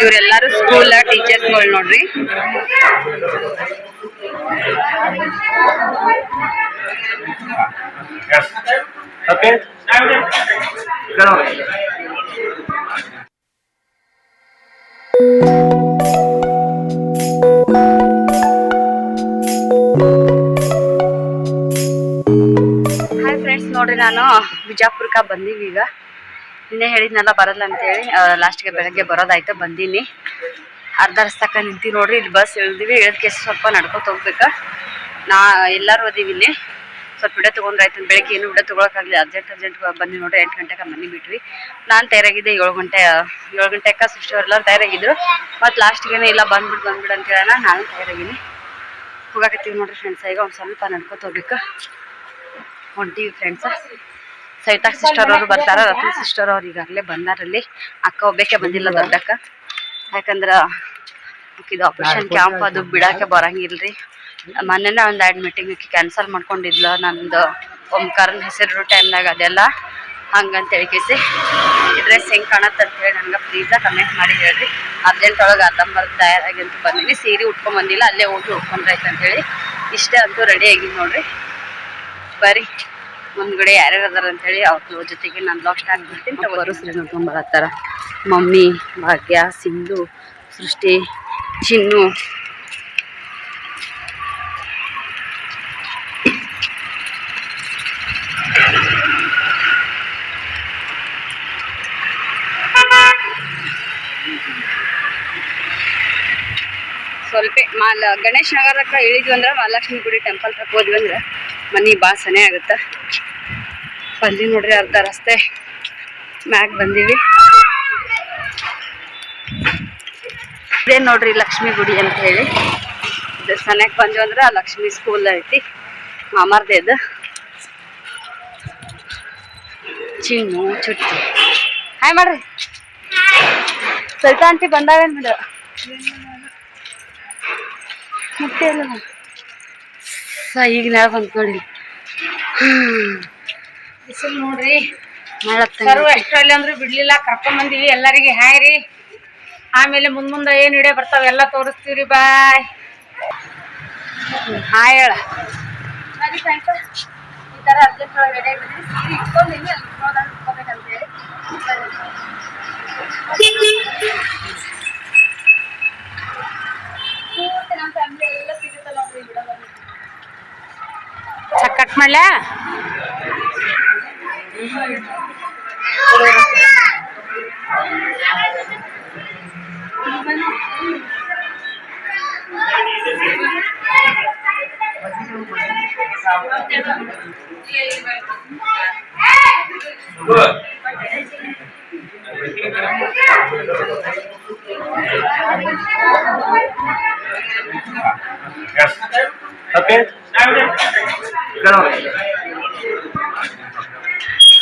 ಇವರೆಲ್ಲರೂ ಸ್ಕೂಲ್ ಟೀಚರ್ಸ್ಗಳು ನೋಡ್ರಿ. ಹಾಯ್ ಫ್ರೆಂಡ್ಸ್ ನೋಡ್ರಿ ನಾನು ಬಿಜಾಪುರಕ್ಕೆ ಬಂದೀವಿ ಈಗ ನಿನ್ನೆ ಹೇಳಿದ್ನಲ್ಲ, ಬರಲ್ಲ ಅಂತೇಳಿ. ಲಾಸ್ಟ್ಗೆ ಬೆಳಗ್ಗೆ ಬರೋದಾಯ್ತು, ಬಂದೀನಿ. ಅರ್ಧ ರಸ್ತಕ್ಕ ನಿಂತೀವಿ ನೋಡ್ರಿ, ಇಲ್ಲಿ ಬಸ್ ಇಳಿದಿವಿ ಇಳಿದ್ಕೆ ಸ್ವಲ್ಪ ನಡ್ಕೊತ ಹೋಗ್ಬೇಕ. ನಾ, ಎಲ್ಲರೂ ಓದೀವಿ ಇಲ್ಲಿ. ಸ್ವಲ್ಪ ವಿಡಿಯೋ ತೊಗೊಂಡ್ರಾಯ್ತು ಬೆಳಗ್ಗೆ ಏನು ವಿಡಿಯೋ ತೊಗೊಳಕ್ಕಾಗಲಿ ಅರ್ಜೆಂಟ್ ಅರ್ಜೆಂಟ್ ಬಂದು ನೋಡ್ರಿ, ಎಂಟು ಗಂಟೆಗೆ ಮನೆ ಬಿಟ್ವಿ. ನಾನು ತಯಾರಾಗಿದ್ದೆ, ಏಳು ಗಂಟೆ, ಏಳು ಗಂಟೆಗೆ ಸಿಸ್ಟರ್ ಎಲ್ಲರೂ ತಯಾರಾಗಿದ್ರು. ಮತ್ತು ಲಾಸ್ಟಿಗೆ ಇಲ್ಲ ಬಂದ್ಬಿಟ್ಟು ಬಂದ್ಬಿಡು ಅಂತ ಹೇಳೋಣ, ನಾನು ತಯಾರಾಗಿನಿ. ಹೋಗಾಕತ್ತೀವಿ ನೋಡ್ರಿ ಫ್ರೆಂಡ್ಸ್ ಈಗ ಒಂದು ಸ್ವಲ್ಪ ನಡ್ಕೊತ ಹೋಗ್ಬೇಕು. ಹೊಂಟೀವಿ ಫ್ರೆಂಡ್ಸ್ ಸವಿತಾ ಸಿಸ್ಟರ್ ಅವರು ಬರ್ತಾರ ರತ್ನ ಸಿಸ್ಟರ್ ಅವ್ರು ಈಗಾಗಲೇ ಬಂದಾರಲ್ಲಿ. ಅಕ್ಕ ಒಬ್ಬಕ್ಕೆ ಬಂದಿಲ್ಲ ದೊಡ್ಡಕ್ಕ. ಯಾಕಂದ್ರ ಇದು ಆಪರೇಷನ್ ಕ್ಯಾಂಪ್ ಅದು ಬಿಡಾಕೆ ಬರಂಗಿಲ್ರಿ. ಮೊನ್ನೆನೇ ಒಂದು ಎರಡು ಮೀಟಿಂಗ್ ಕ್ಯಾನ್ಸಲ್ ಮಾಡ್ಕೊಂಡಿದ್ಲ. ನಂದು ಓಂಕಾರನ ಹೆಸರು ಟೈಮ್ನಾಗ ಅದೆಲ್ಲ. ಹಂಗಂತ ಹೇಳಿಕೇಸಿ ಇದ್ರೆ ಸಿಂಗ್ ಕಾಣತ್ತೆ ಅಂತ ಹೇಳಿ ನನಗೆ ಪ್ಲೀಸ ಕಮೆಂಟ್ ಮಾಡಿ ಹೇಳ್ರಿ. ಅರ್ಜೆಂಟ್ ಒಳಗೆ ಅರ್ಧಂಬರ್ಧ ತಯಾರಾಗಿ ಅಂತ ಬಂದೀನಿ ಸೀರೆ ಉಟ್ಕೊಂಡ್ ಬಂದಿಲ್ಲ ಅಲ್ಲೇ ಹೋಗಿ ಉಟ್ಕೊಂಡ್ರಾಯ್ತು ಅಂತೇಳಿ ಇಷ್ಟೇ ಅಂತೂ ರೆಡಿ ಆಗಿದ್ ನೋಡ್ರಿ. ಬರ್ರಿ ಮುಂದ್ಗಡೆ ಯಾರ್ಯಾರು ಅದಾರ ಅಂತೇಳಿ ಅವ್ರ ಜೊತೆಗೆ ನಾನು ಲಾಕ್ ಸ್ಟಾರ್ಟ್ ಮಾಡ್ತೀನಿ ತಗೋರು ಸರಿ ನೋಡ್ಕೊಂಡ್ ಬರತ್ತಾರ ಮಮ್ಮಿ ಭಾಗ್ಯ ಸಿಂಧು ಸೃಷ್ಟಿ ಚಿನ್ನು. ಸ್ವಲ್ಪ ಮಾಲ ಗಣೇಶ್ ಹತ್ರ ಇಳಿದ್ವಿ ಅಂದ್ರೆ ಮಹಾಲಕ್ಷ್ಮಿ ಗುಡಿ ಟೆಂಪಲ್ ಹತ್ರ ಹೋದ್ವಿ ಅಂದ್ರೆ ಮನೆ ಭಾಳ ಸನೆ ಆಗುತ್ತೆ? ಬಂದಿ ನೋಡ್ರಿ ಅರ್ಧ ರಸ್ತೆ. ಮ್ಯಾಗ ಬಂದೀವಿ. ಇದೇ ನೋಡ್ರಿ ಲಕ್ಷ್ಮಿ ಗುಡಿ ಅಂತ ಹೇಳಿ. ಸನ್ಯಾಕ್ ಬಂದ್ವಿ ಅಂದ್ರೆ ಆ ಲಕ್ಷ್ಮಿ ಸ್ಕೂಲ್ ಐತಿ ಮಾಮಾರ್ದೆ ಇದು ಚಿನ್ನು, ಚುಟ್ಟಿ. ಹಾಯ್ ಮಾಡ್ರಿ. ಸವಿತಾ ಆಂಟಿ ಬಂದಾವೇನ್ ಬಿಡು. ಮುಟ್ಟೆ ಅಲ್ಲ ಸ, ಈಗ ನಾವು ಬಿಸಿಲು ನೋಡ್ರಿ. ಸರ್ವ ಎಷ್ಟ್ರಲ್ಲಿ ಅಂದ್ರೆ ಬಿಡ್ಲಿಲ್ಲ. ಕರ್ಕೊಂಡ್ ಬಂದಿವಿ ಎಲ್ಲರಿಗೆ. ಹಾಯ್ ರೀ. ಆಮೇಲೆ ಮುಂದ್ ಮುಂದೆ ಏನ್ ವಿಡಿಯೋ ಬರ್ತಾವ ಎಲ್ಲ ತೋರಿಸ್ತೀವ್ರಿ. ಬಾಯ್. ಹಾಯ್ ಹೇಳ. ಈ ಥರ ಅರ್ಜೆಂಟ್ ಒಳಗೆ ರೆಡಿ ಆಗಿದ್ದೀನಿ ಸೀರೆ ಇಟ್ಕೊಂಡಿನಿ ಅಲ್ಲಿ ಇಟ್ಕೊಂಡ್ ಇಟ್ಕೋಬೇಕಂತ ಹೇಳಿ. ಪೂರ್ತಿ ನಮ್ಮ ಫ್ಯಾಮಿಲಿ ಎಲ್ಲ ಸಿಗುತ್ತಲ್ಲ ನೋಡ್ರಿ ಬಿಡೋದು ಕಟ್ ಮಾಡ್ಲಾ. Okay? Good.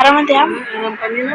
அறமந்தியா பண்ணினா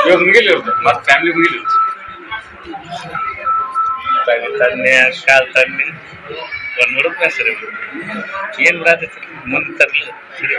ಇವಾಗ ಮುಗಿಲಿರುತ್ತೆ ಮತ್ತೆ ಫ್ಯಾಮಿಲಿ ಮುಗಿಲಿರುತ್ತೆ ತಣ್ಣೆ ಕಾಲ್ ತಣ್ಣೆ ಒಂದು ಹುಡುಗ ಸರಿ ಏನು ಬರತೈತಿ ಮುಂದೆ ತರಲಿ ಸರಿ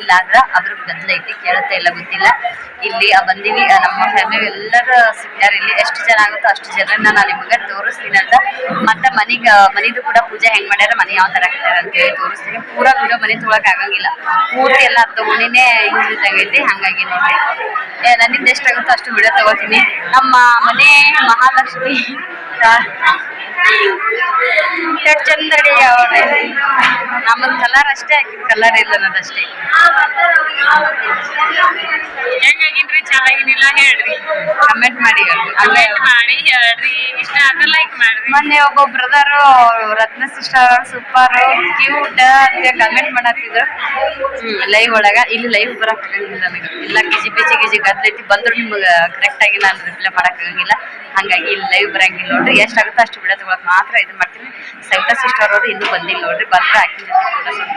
ಇಲ್ಲ ಅಂದ್ರೆ ಅದ್ರ ಗದ್ದಲ ಐತಿ, ಕೇಳುತ್ತೆ ಇಲ್ಲ ಗೊತ್ತಿಲ್ಲ. ಇಲ್ಲಿ ಬಂದೀವಿ ನಮ್ಮ ಫ್ಯಾಮಿಲಿ ಎಲ್ಲರೂ ಸಿಗ್ತಾರೆ ಇಲ್ಲಿ. ಎಷ್ಟು ಜನ ಆಗುತ್ತೋ ಅಷ್ಟು ಜನರನ್ನ ನಾನು ನಿಮಗೆ ತೋರಿಸ್ತೀನಿ ಅಂತ. ಮತ್ತೆ ಮನಿಗ ಮನಿದು ಕೂಡ ಪೂಜೆ ಹೆಂಗ್ ಮಾಡ್ಯಾರ ಮನೆ ಯಾವ ತರ ಹಾಕ್ತಾರ ಅಂತ ಹೇಳಿ ತೋರಿಸ್ತೀನಿ. ಪೂರಾ ವಿಡಿಯೋ ಮನೆ ತೊಳಕ್ ಆಗಂಗಿಲ್ಲ. ಪೂರ್ತಿ ಎಲ್ಲ ತಗೊಂಡಿನೇ ಯೂಸ್ ಆಗೈತಿ ಹಂಗಾಗಿ ನೋಡ್ರಿ. ನನ್ನಿಂದ ಎಷ್ಟಾಗುತ್ತೋ ಅಷ್ಟು ವಿಡಿಯೋ ತಗೋತೀನಿ. ನಮ್ಮ ಮನೆ ಮಹಾಲಕ್ಷ್ಮಿ ಚಂದ ರೆಡಿ ಅವ್ರೆ. ನಮ್ಮದು ಕಲರ್ ಅಷ್ಟೇ ಹಾಕಿದ್ ಕಲರ್ ಇಲ್ಲ ಅನ್ನೋದಷ್ಟೇ. ಹೆಂಗಾಗಿನ್ರಿ ಚೆನ್ನಾಗಿನಿಲ್ಲ ಹೇಳ್ರಿ. ಕಮೆಂಟ್ ಮಾಡಿ. ಕಮೆಂಟ್ ಮಾಡಿ ಹೇಳ್ರಿ. ಇಷ್ಟ ಆದ್ರೆ ಲೈಕ್ ಮಾಡ್ರಿ. ಮೊನ್ನೆ ಒಬ್ಬ brother Ratna sister super cute ಅಂತ ಕಮೆಂಟ್ ಮಾಡತ್ತಿದ್ರು. ಲೈವ್ ಒಳಗ. ಇಲ್ಲಿ ಲೈವ್ ಬರಕ್ ನನಗೆ. ಇಲ್ಲ ಗಿಜಿ ಪಿಜಿ ಗಿಜಿ ಗದ್ದೈತಿ ಬಂದ್ರು ನಿಮ್ಗೆ ಕರೆಕ್ಟ್ ಆಗಿ ನಾನು ರಿಪ್ಲೈ ಮಾಡಕ್ ಆಗಂಗಿಲ್ಲ. ಹಂಗಾಗಿ ಇಲ್ಲಿ ಲೈವ್ ಬರಂಗಿಲ್ಲ ನೋಡ್ರಿ. ಎಷ್ಟಾಗುತ್ತೋ ಅಷ್ಟು ಬಿಡ ತಗೊಳಕ್ ಮಾತ್ರ ಇದು ಮಾಡ್ತೀನಿ. ಸವಿತಾ ಸಿಸ್ಟರ್ ಅವರು ಇನ್ನೂ ಬಂದಿಲ್ಲ ನೋಡ್ರಿ. ಬಂದ್ರೆ ಹಾಕಿ ಸ್ವಲ್ಪ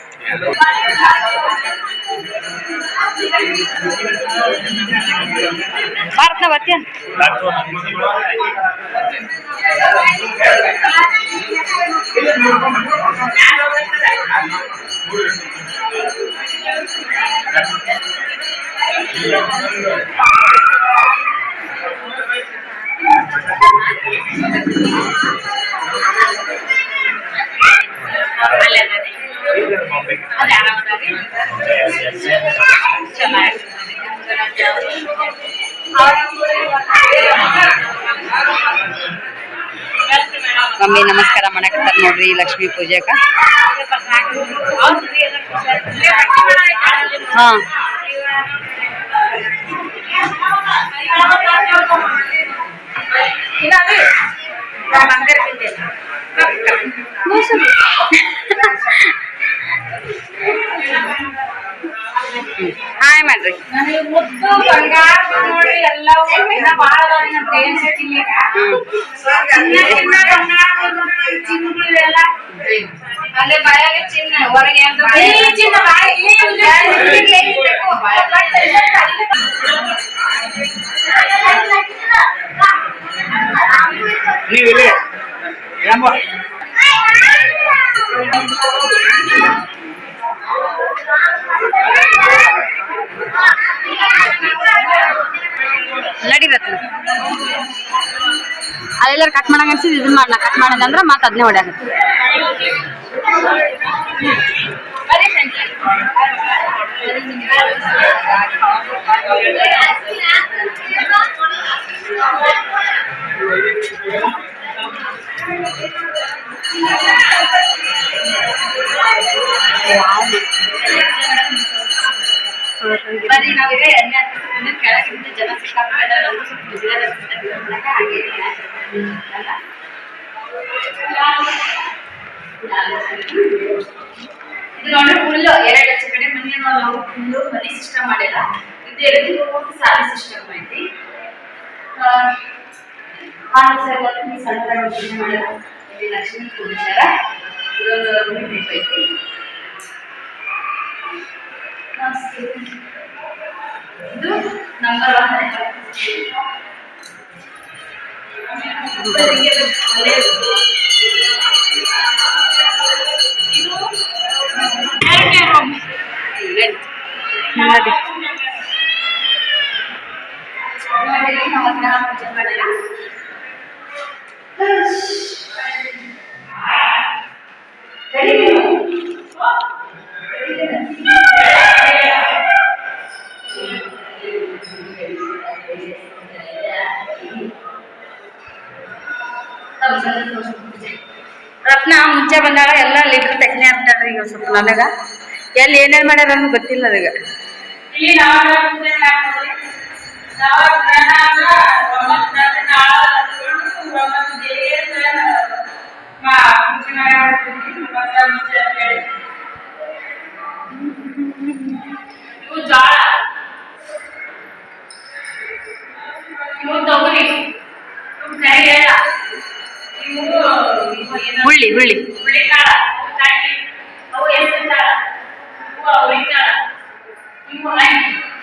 ಲಕ್ಷ್ಮೀ ಪೂಜೆಕ ಹಾ ಹಾಯ್ ಮಾಡ್ರಿ ನನಗೆ ಮುದ್ದು ಬಂಗಾರ ನೋಡಿ ಎಲ್ಲವೂ ಇನ್ನ ಬಾಳ ಅದಾವ್ರಿ ನಮ್ ಏನ್ ಸಿಕ್ಕಿಲ್ಲ ಈಗ. ಚಿನ್ನ ಚಿನ್ನ ಬಂಗಾರ ನೋಡಿ ಚಿನ್ನಗಳು ಇವೆಲ್ಲ. ಅಲ್ಲೇ ಬಾಯಾಗ ಚಿನ್ನ ಹೊರಗೆ ಅಂತ ಈ ಚಿನ್ನ ಬಾಯಿ ಈ ಚಿನ್ನಕ್ಕೆ ಏನ್ ಬೇಕು? ನೀವು ಇಲ್ಲಿ ಯಾಮ ನಡಿರತ್ನ ಅಲ್ಲೆಲ್ಲಾರು ಕಟ್ ಮಾಡಂಗ ಅನ್ಸಿದ್ ಇದನ್ನ ಕಟ್ ಮಾಡಂಗ ಅಂದ್ರೆ ಮತ್ತೆ ಅದನ್ನೇ ಹೊಡ್ಯಾಕತ್ತಿ ಬರೀ ನಾವಿದೆ ಎಣ್ಣೆ ಹಚ್ಚಿಕೊಂಡು ಕೆಳಗಿಂದ ಜನ ಸಿಕ್ಕಾಪಟ್ಟೆ ಸ್ವಲ್ಪ ಫುಲ್ ಎರಡು ಲಕ್ಷ ಕಡೆ ಮನೆ ನಾವು ಫುಲ್ಲು ಮನಿ ಸಿಸ್ಟಮ್ ಮಾಡಿಲ್ಲ. ಇದು ಎರಡು ಪೂರ್ತಿ ಸಿಸ್ಟಮ್ ಐತಿ. ಆ, ಹಾಲು ಸರ್ ಈ ಸಣ್ಣ ಮಾಡಿಲ್ಲ ಲಕ್ಷ್ಮೀ ಕೂಡಿಸ್ಯಾರ ಇದೊಂದು ಐತಿ. ಇದು ನಂಬರ್ ಒನ್ ರತ್ನ ಮುಂಚೆ ಬಂದಾಗ ಎಲ್ಲ ಲೀಟರ್ ತೆಗ್ನೆ ಆಗ್ತಾಳ್ರಿ ಈಗ ಸ್ವಲ್ಪ ನನಗ. ಎಲ್ಲಿ ಏನೇನ್ ಮಾಡ್ಯಾರ ಅನ್ನೋ ಗೊತ್ತಿಲ್ಲ ಅದಾಗ. ಇವು ತೊಗರಿ. ಇವು ಕರಿಬೇಳ ಇವು ಇವು ಏನು? ಹುಳ್ಳಿ ಹುಳ್ಳಿ ಹುರುಳಿಕಾಳ, ಅವು ಚಟ್ನಿ, ಅವು ಹೆಸರು ಕಾಳ, ಇವು ಅವ್ರಿಕಾಳ, ಇವು ಹುಳ್ಳಿ.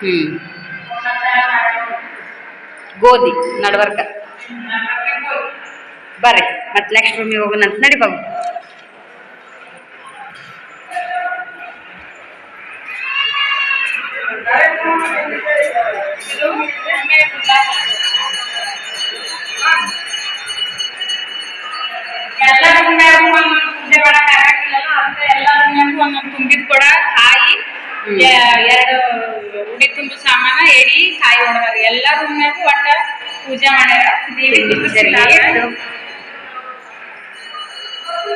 ಹ್ಮ್. ಗೋಧಿ ನಡ್ವರ್ಕ. ಬರ್ರಿ ಮತ್ತೆ ನೆಕ್ಸ್ಟ್ ರೂಮಿಗೆ ಹೋಗೋಣ ಅಂತ ನಡಿ ಬಾಬು. ಎಲ್ಲರ ಮ್ಯಾಗೂ ಒಂದೊಂದು ಪೂಜೆ ಮಾಡಕ್ ಆಗಂಗಿಲ್ಲಲ್ಲ ಅದಕ್ಕೆ ಎಲ್ಲರ ಮ್ಯಾಗೂ ಒಂದೊಂದು ತುಂಬಿದ ಕೊಡ ಕಾಯಿ ಎರಡು ಉಡಿ ತುಂಬು ಸಾಮಾನ ಎಡಿ ಕಾಯಿ ಹೊಡೆದಾರ ಎಲ್ಲರ ಮ್ಯಾಗೂ ಒಟ್ಟ ಪೂಜೆ ಮಾಡ್ಯಾರ. ದೇವಿ.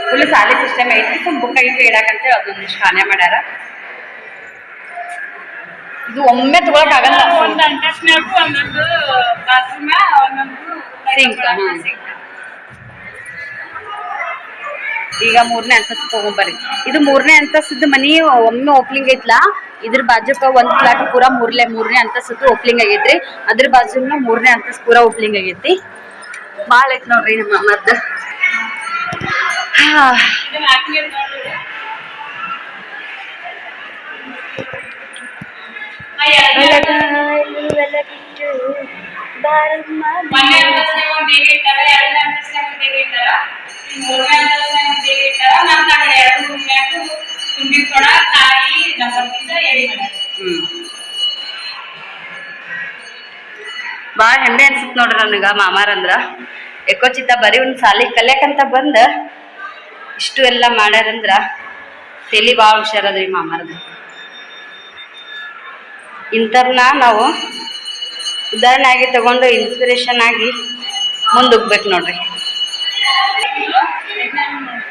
ಫುಲ್ ಸಾಲಿ ಸಿಸ್ಟಮ್ ಐತಿ ಸ್ವಲ್ಪ ಬುಕ್ ಐತಿ ಹೇಳಕಂತ ಅದೊಂದು ಶಾನೆ ಮಾಡ್ಯಾರ. ಇದು ಒಮ್ಮೆ ತಗೊಳಕ್ ಆಗಲ್ಲ. ಒಂದೊಂದು ಬಾತ್ರೂಮ್ ಒಂದೊಂದು Sink, ಹ್ಮ್. sink. ಈಗ ಮೂರನೇ ಅಂತಸ್ತು ತಗೊಂಬರ್ರಿ. ಇದು ಮೂರನೇ ಅಂತಸ್ತದ ಮನಿ ಒಮ್ಮೆ ಓಪನಿಂಗ್ ಐತ್ಲಾ, ಇದ್ರ ಬಾಜುಕ ಒಂದ್ ಫ್ಲಾಟ್ ಪೂರಾ ಮೂರ್ಲೆ ಮೂರನೇ ಅಂತಸ್ತು ಓಪನಿಂಗ್ ಆಗೈತ್ರಿ. ಅದ್ರ ಬಾಜುನು ಮೂರನೇ ಅಂತಸ್ ಪೂರಾ ಓಪನಿಂಗ್ ಆಗೈತಿ. ಭಾಳ ಐತ್ ನೋಡ್ರಿ ನಮ್ಮ ಮದ್ದ ಹಾ. ಭಾಳ ಹೆಮ್ಮೆ ಅನ್ಸುತ್ತೆ ನೋಡ್ರಿ ನನಗ ಮಾಮಾರಂದ್ರ. ಎಕೋಚಿತ ಬರೀ ಒಂದ್ ಸಾಲಿ ಕಲಿಯಕಂತ ಬಂದ ಇಷ್ಟು ಎಲ್ಲ ಮಾಡ್ಯಾರಂದ್ರ ತಲಿ ಭಾಳ ಹುಷಾರದ್ರಿ ಮಾಮಾರದ. ಇಂಥವ್ರನ್ನ ನಾವು ಉದಾಹರಣೆ ಆಗಿ ತಗೊಂಡು ಇನ್ಸ್ಪಿರೇಷನ್ ಆಗಿ ಮುಂದೆ ನೋಡ್ರಿ ಎಲ್ಲ ಸೇಮ್ ಕೆಳಗೆ ಮ್ಯಾಗೆ room ಎಲ್ಲ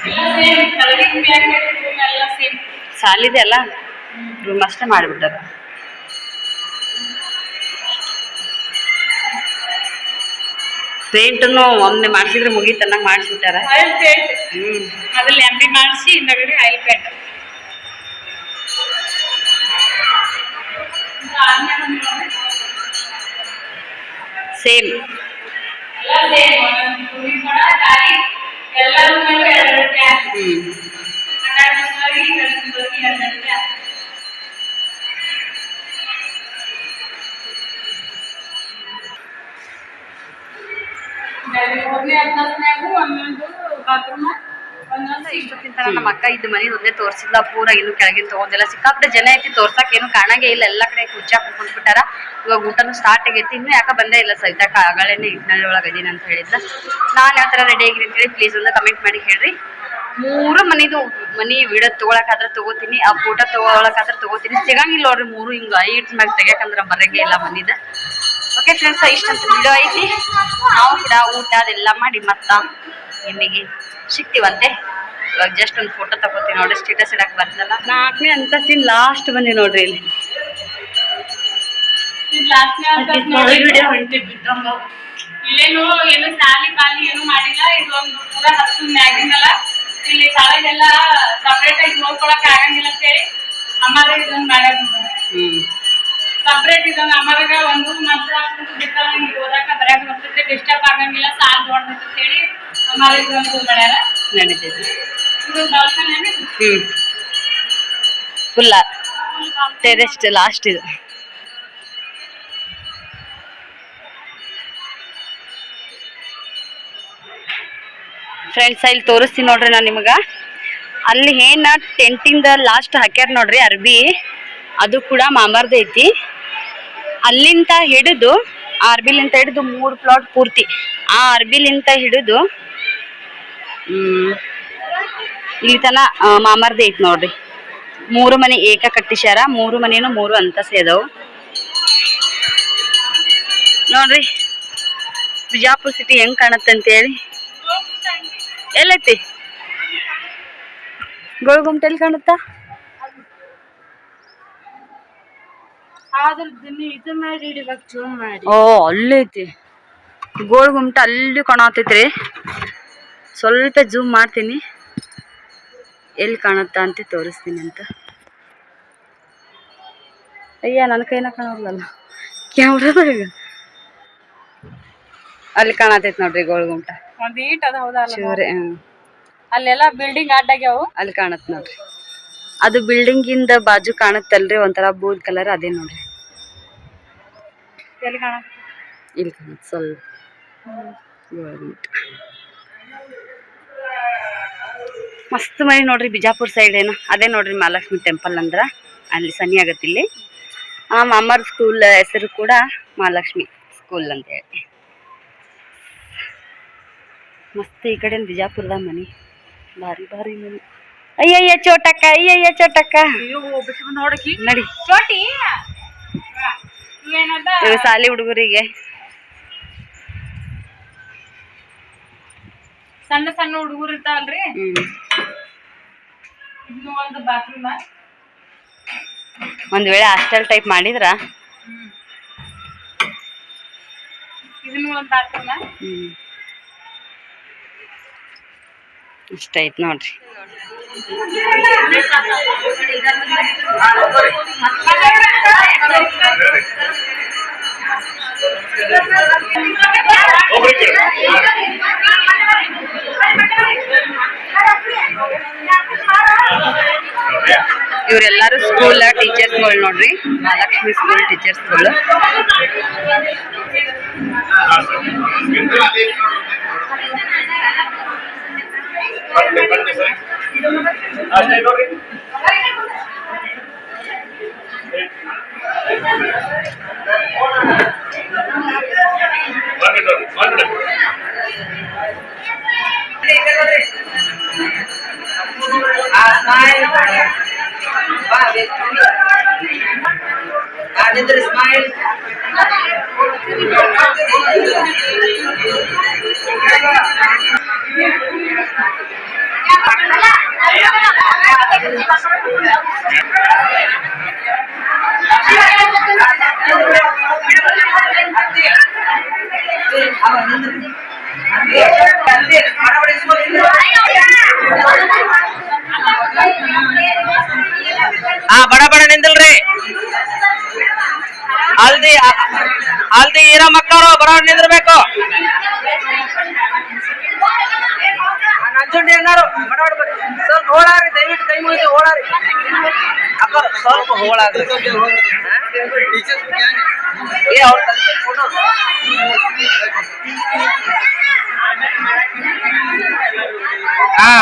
ಸೇಮ್ ಸಾಲಿದೆ ಅಲ್ಲ? ರೂಮ್ ಅಷ್ಟೇ ಮಾಡಿಬಿಟ್ಟದ ಪೇಂಟನ್ನು ಒಮ್ಮೆ ಮಾಡಿಸಿದ್ರೆ ಮುಗೀತು ಅನ್ನಂಗೆ ಮಾಡಿಸ್ಬಿಟ್ಟಾರ. ಆಯಿಲ್ ಪೇಂಟ್ ಬಿ ಅದ್ರಲ್ಲಿ ಮಾಡಿಸಿ ಹಿಂದಗಡೆ ಆಯಿಲ್ ಪೇಂಟ್ ಸೇಮ್. ಎಲ್ಲ ಸೇಮ್ ರೂಮಿಗೆ ಕೂಡ ಗಾಡಿ ಎಲ್ಲ ರೂಮಲ್ಲೂ ಎರಡು ಟ್ಯಾಪ್ ಹ್ಮ್ ಹನ್ನೆರಡು ಮಂದಿಗೆ ಎರಡು ಮಂದಿಗೆ ಎರಡು ಟ್ಯಾಪ್ ಮೂರನೇ ಹದಿನಾಲ್ಕನೇಗೂ ಒಂದೊಂದು ಬಾತ್ರೂಮ್ ಒಂದೊಂದು ಇಷ್ಟೊತ್ತಿನ ತರ ನಮ್ಮ ಅಕ್ಕ ಇದ್ದ ಮನೆ ಒಂದೇ ತೋರಿಸಿಲ್ಲ ಪೂರ ಇನ್ನು ಕೆಳಗಿನ ತಗೊಂಡಿಲ್ಲ ಸಿಕ್ಕಾಪಟ್ಟೆ ಜನ ಐತಿ ತೋರ್ಸಕ್ ಏನು ಕಾಣಂಗೇ ಇಲ್ಲ. ಎಲ್ಲ ಕಡೆ ಕುಚ್ಚಾಕ್ ಕುಂತ್ಬಿಟ್ಟಾರ. ಇವಾಗ ಊಟನು ಸ್ಟಾರ್ಟ್ ಆಗೈತಿ. ಇನ್ನು ಯಾಕ ಬಂದೇ ಇಲ್ಲ ಸವಿತಾಕ ಆಗಳೇನೆ ಇಟ್ನಲ್ಲಿ ಒಳಗೆ ಅದೀನಿ ಅಂತ ಹೇಳಿದ್ದ ನಾನು ಯಾವ ಥರ ರೆಡಿ ಆಗಿರಿ ಅಂತೇಳಿ ಪ್ಲೀಸ್ ಒಂದು ಕಮೆಂಟ್ ಮಾಡಿ ಹೇಳ್ರಿ. ಮೂರು ಮನಿದು ಮನಿ ವಿಡಿಯೋ ತೊಗೊಳಕಾದ್ರೆ ತಗೋತೀನಿ ಆ ಫೋಟೋ ತೊಗೊಳಕಾದ್ರೆ ತಗೋತೀನಿ. ಸಿಗಂಗಿಲ್ಲ ನೋಡ್ರಿ ಮೂರು ಹಿಂಗ ಐಟ್ ಮ್ಯಾಗ ತೆಗಿಯಕಂದ್ರೆ ಬರಂಗೇ ಇಲ್ಲ ಮನಿದ. ಓಕೆ ಫ್ರೆಂಡ್ಸ್ ಇಷ್ಟಂತ ವಿಡಿಯೋ ಐತಿ. ನಾವು ಕೂಡ ಊಟ ಅದೆಲ್ಲ ಮಾಡಿ ಮತ್ತ ನಿಮಗೆ ಸಿಗ್ತೀವಂತೆ ಇವಾಗ ಜಸ್ಟ್ ಒಂದು ಫೋಟೋ ತಗೋತೀನಿ ನೋಡ್ರಿ ಸ್ಟೇಟಸ್ ಇಡಕ್ ಬರ್ತಲ್ಲ ನಾಲ್ಕನೇ ಅಂತಸ್ತಿನ ಲಾಸ್ಟ್ ಬಂದಿ ನೋಡ್ರಿ ಇಲ್ಲಿ. ಲಾಸ್ಟ್ನೇ ವಿಡಿಯೋ ಇಲ್ಲೇನು ಏನು ಸಾಲಿ ಪಾಲಿ ಏನು ಮಾಡಿಲ್ಲ ಇದು ಒಂದು ಪೂರ ಹತ್ತು ಮ್ಯಾಗಿನಲ್ಲ ಇಲ್ಲಿ ಕೆಳಗೆಲ್ಲ ಸಪ್ರೇಟ್ ಆಗಿ ನೋಡ್ಕೊಳಕ್ ಆಗಂಗಿಲ್ಲ ಅಂತೇಳಿ ಅಮ್ಮಾರ ಇದನ್ನ ಮಾಡ್ಯಾರ ಹ್ಮ್. ಸಪ್ರೇಟ್ ಇದನ್ನ ಅಮ್ಮಾರಾಗ ಒಂದು ಮಾತ್ರ ಬಿಟ್ಟಲ್ಲ ಹಿಂಗೆ ಓದಾಕ ಬರಕ್ ಬರ್ತೈತೆ ಡಿಸ್ಟರ್ಬ್ ಆಗಂಗಿಲ್ಲ ಸಾಲ್ ದೊಡ್ಡದೈತೆ ಮಾಡ್ಯಾರ? ನಡೀತೈತಿ. ಇದು ಫುಲ್ಲ ಟೆರೆಸ್ಟ್ ಲಾಸ್ಟ್ ಇದು. ಫ್ರೆಂಡ್ಸ್ ಇಲ್ಲಿ ತೋರಿಸ್ತೀನಿ ನೋಡ್ರಿ ನಾನು ನಿಮಗೆ. ಅಲ್ಲಿ ಏನ ಟೆಂಟಿಂದ ಲಾಸ್ಟ್ ಹಾಕ್ಯಾರ ನೋಡ್ರಿ ಅರ್ಬಿ. ಅದು ಕೂಡ ಮಾಮಾರ್ದು ಐತಿ. ಅಲ್ಲಿಂದ ಹಿಡಿದು ಆ ಅರ್ಬಿಲಿಂದ ಹಿಡಿದು ಮೂರು ಪ್ಲಾಟ್ ಪೂರ್ತಿ. ಆ ಅರ್ಬಿಲಿಂದ ಹಿಡಿದು ಇಲ್ಲಿ ತನ ಮಾಮರ್ದಿ ಐತಿ ನೋಡ್ರಿ. ಮೂರು ಮನೆ ಏಕ ಕಟ್ಟಿಸ್ಯಾರ ಮೂರು ಮನೇನು ಮೂರು ಅಂತ ಅದಾವು. ನೋಡ್ರಿ ಬಿಜಾಪುರ ಸಿಟಿ ಹೆಂಗ್ ಕಾಣತ್ತೆ ಅಂತೇಳಿ ಎಲ್ಲೈತಿ? ಗೋಳಗುಮ್ಟ ಎಲ್ಲಿ ಕಾಣುತ್ತಾ? ಓ ಅಲ್ಲೈತಿ ಗೋಳಗುಮ್ಟ ಅಲ್ಲಿ ಕಾಣತೈತ್ರಿ ಸ್ವಲ್ಪ ಜೂಮ್ ಮಾಡ್ತೀನಿ. ಎಲ್ಲಿ ಕಾಣುತ್ತಾ ಅಂತ ತೋರಿಸ್ತೀನಿ ಅಂತ. ಅಯ್ಯ ನನ್ನ ಕೈನ ಕಾಣಲ್ಲ ಕ್ಯಾಮ್ರಾದಾಗ ಅಲ್ಲಿ ಕಾಣತೈತಿ ನೋಡ್ರಿ ಗೋಳ್ಗುಂಟ ಒಂದ್ ಈಟ್ ಅದ ಹೌದಲ್ಲ ಶಿವರೇ ಹ್ಮ್. ಅಲ್ಲೆಲ್ಲ ಬಿಲ್ಡಿಂಗ್ ಅಡ್ಡಾಗ್ಯಾವು ಅಲ್ಲಿ ಕಾಣತ್ ನೋಡ್ರಿ. ಅದು ಬಿಲ್ಡಿಂಗ್ ಇಂದ ಬಾಜು ಕಾಣತ್ತಲ್ರಿ ಒಂಥರ ಬೂದ್ ಕಲರ್ ಅದೇ ನೋಡ್ರಿ. ಎಲ್ಲಿ ಕಾಣ ಇಲ್ಲಿ ಕಾಣತ್ ಸ್ವಲ್ಪ. ಗೋಳಗುಮ್ಟ ಮಸ್ತ್ ಮನೆ ನೋಡ್ರಿ ಬಿಜಾಪುರ ಸೈಡ್ ಏನ. ಅದೇ ನೋಡ್ರಿ ಮಹಾಲಕ್ಷ್ಮಿ ಟೆಂಪಲ್ ಅಂದ್ರ. ಅಲ್ಲಿ ಸನಿ ಆಗತ್ತೆ ಇಲ್ಲಿ. ಆ ಮಾಮರ್ ಸ್ಕೂಲ್ ಹೆಸರು ಕೂಡ ಮಹಾಲಕ್ಷ್ಮಿ ಸ್ಕೂಲ್ ಅಂತ ಹೇಳಿ. ಮಸ್ತ್ ಈ ಕಡೆ ಬಿಜಾಪುರದ ಮನಿ. ಭಾರಿ ಭಾರಿ ಮನಿ. ಅಯ್ಯಯ್ಯ ಚೋಟಕ್ಕ ಅಯ್ಯಯ್ಯ ಚೋಟಕ್ಕ. ನೋಡಿ ನಡಿ. ಚೋಟಿ. ಸಾಲಿ ಹುಡುಗರಿಗೆ. ಸಣ್ಣ ಸಣ್ಣ ಹುಡುಗರು ಇರ್ತಾವಲ್ರಿ? ಇದು ಒಂದು ಬಾತ್ರೂಮ್ ಒಂದ್ ವೇಳೆ ಹಾಸ್ಟೆಲ್ ಟೈಪ್ ಮಾಡಿದ್ರ? ಇದನ್ನು ಒಂದು ಬಾತ್ರೂಮ್ ಇಷ್ಟ ಐತ್ ನೋಡ್ರಿ. ಇವರೆಲ್ಲರೂ ಸ್ಕೂಲ್ ಟೀಚರ್ಸ್ಗಳು ನೋಡ್ರಿ. ಮಹಾಲಕ್ಷ್ಮಿ ಸ್ಕೂಲ್ ಟೀಚರ್ಸ್ಗಳು ಬನ್ನಿ ಬನ್ನಿ ಸರ್ ಮಕ್ಕಳು ಬಡ ನಿಂದಿರ್ಬೇಕು ನಂಜುಂಡಿ ಅಣ್ಣಾರು ಬಡ ಬಡ ಬರ್ರಿ. ಸ್ವಲ್ಪ ಹೋಳಾರಿ ದಯವಿಟ್ಟು ಕೈ ಮುಗಿದು ಹೋಳಾರಿ ಅಕ್ಕ ಸ್ವಲ್ಪ ಹೋಳಾಗ್ರಿ ಹಾ? ಏ ಅವ್ರ ಫೋಟೋ ಹಾ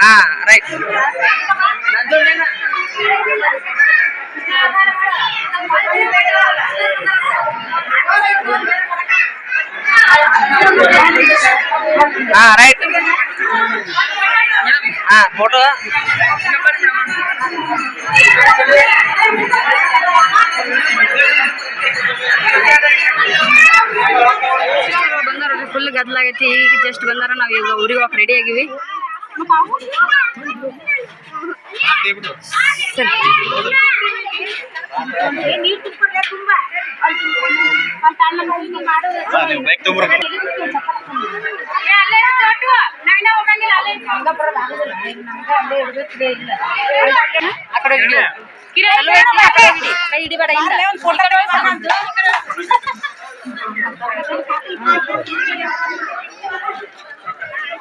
ಹಾ ರೈಟ್ ಹಾ ರೈಟ್ ಹಾ ಫೋಟೋ ಬಂದಾರ ಫುಲ್ ಗದ್ಲಾಗೈತಿ ಈಗ ಜಸ್ಟ್ ಬಂದಾರ ನಾವ್ ಈಗ ಊರಿಗೆ ಹೋಗಕ್ ರೆಡಿ ಆಗಿವಿ. ಸರಿ ಆ ಕಡೆ ಹಿಡಿಯು. ಚಲೋ ಐತಿ, ಆ ಕಡೆ ಹಿಡಿ. ಕೈ ಹಿಡಿಬೇಡ ಹಿಂದ. ಈ ಕಡೆ ಹೋಗ್ ಸಾಕು.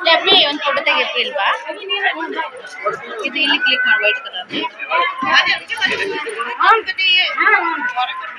ಲೆಪ್ಪಿ ಒಂದು ಫೋಟೋ ತೆಗಿಯಪ್ಪ ಇಲ್ವಾ ಇದು ಇಲ್ಲಿ ಕ್ಲಿಕ್ ಮಾಡಿ ವೈಟ್ ಕಲರ್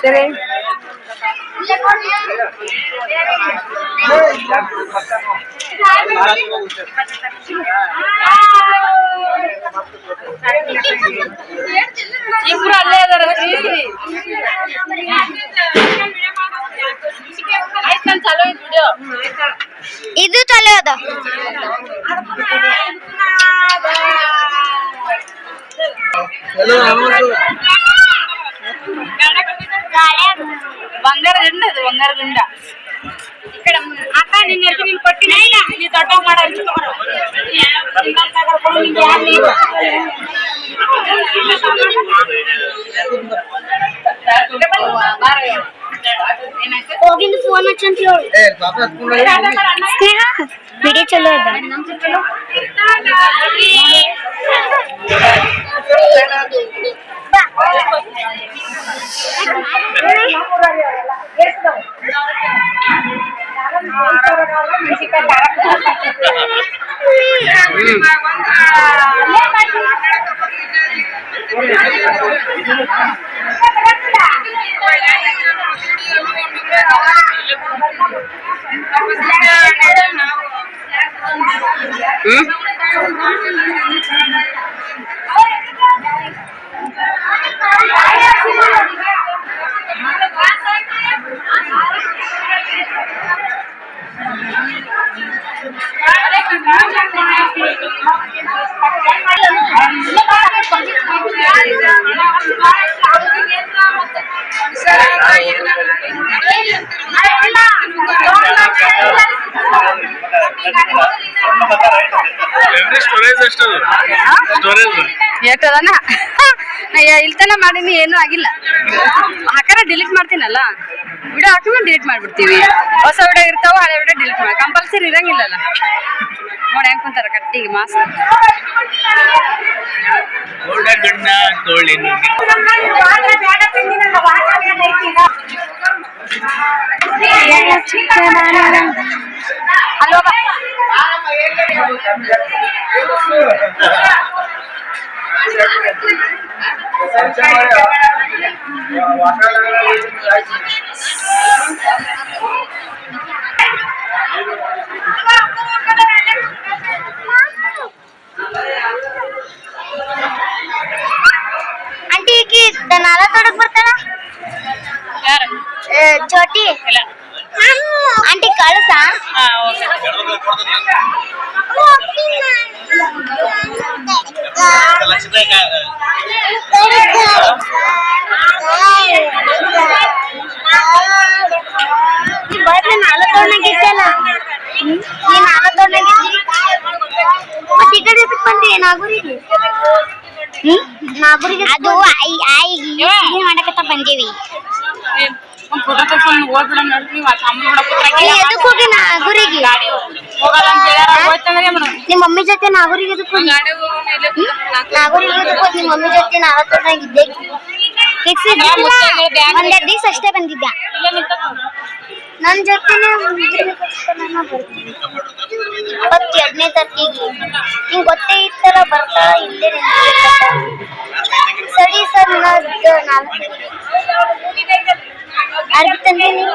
ಸರಿ ಇಬ್ರು ಅಲ್ಲೇ ಅದಾರ ಆಯ್ತು ನಾನು ಚಲೋ ಐತ್ ವಿಡಿಯೋ ಇದು ಚಲೋ ಅದ ಬಂಗಾರ ಗಂಡ ಅದು ಬಂಗಾರ ಗಂಡ ಈ ಕಡೆ ಅಕ್ಕ ನಿನ್ನ ಹೆಸರು ನೀನು ಕೊಟ್ಟಿನ ಇಲ್ಲ ನೀ ದೊಡ್ಡ Thank you. बरेच येतो ना. ಇಲ್ತನ ಮಾಡೀನಿ ಏನೂ ಆಗಿಲ್ಲ. ಹಾಕಾರ ಡಿಲೀಟ್ ಮಾಡ್ತೀನಲ್ಲ ವಿಡಿಯೋ ಹಾಕಿದ್ರೆ ಡಿಲೀಟ್ ಮಾಡ್ಬಿಡ್ತೀವಿ. ಹೊಸ ವಿಡಿಯೋ ಇರ್ತಾವ ಹಳೆ ವಿಡಿಯೋ ಡಿಲೀಟ್ ಮಾಡಿ ಕಂಪಲ್ಸರಿ ಇರಂಗಿಲ್ಲಲ್ಲ. ನೋಡಿ ಹೆಂಗ್ ಕುಂತಾರ ಕಟ್ಟಿಗೆ ಮಾಸ್ ಅಲ್ವಾ Mama. ನಾಲ ತೊಡಕ್ ಬರ್ತಾಳ ಯಾರು ಏ, ಜ್ಯೋತಿ ಇಲ್ಲ ಆಂಟಿ ಕಳ್ಸ ಅದು ಐ ಐ ಮಾಡಕತ್ತ ಬಂದೀವಿ ಒಂದ್ ಫೋಟೋ ತಗೊಂಡು ಹೋಗ್ಬಿಡಮ್ ನೋಡ್ರಿ ನೀವು ಅಮ್ಮ ನೀ ಎದಕ್ ನಿಮ್ಮ ಮಮ್ಮಿ ಜೊತೆ ನಾಗೂರಿಗೆ ನಾಗೂರಿಗೆ ನಿಮ್ಮ ಮಮ್ಮಿ ಜೊತೆ ನಾವತ್ತಿದ್ದೆ ಒಂದೆರಡು ದಿವಸ ಅಷ್ಟೇ ಬಂದಿದ್ದ. ನನ್ ಜೊತೆ ಇಪ್ಪತ್ತೆರಡನೇ ತಾರೀಕಿಗೆ. ನಿಂಗೆ ಗೊತ್ತೇ ಇತ್ತಲ್ಲ ಬರ್ತಾ ಇಲ್ಲೇ ಸರಿ ಸರ್ ನಾಲ್ಕು ಅರ್ಬಿ ತಂದೆ ನೀವ್.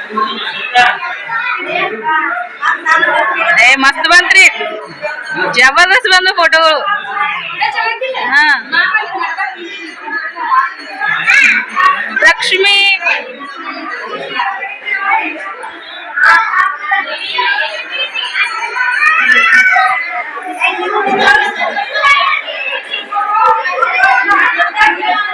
ఏ మస్తు మంత్రి. జబర్దస్త్ బంధు ఫోటో. లక్ష్మి. Thank you.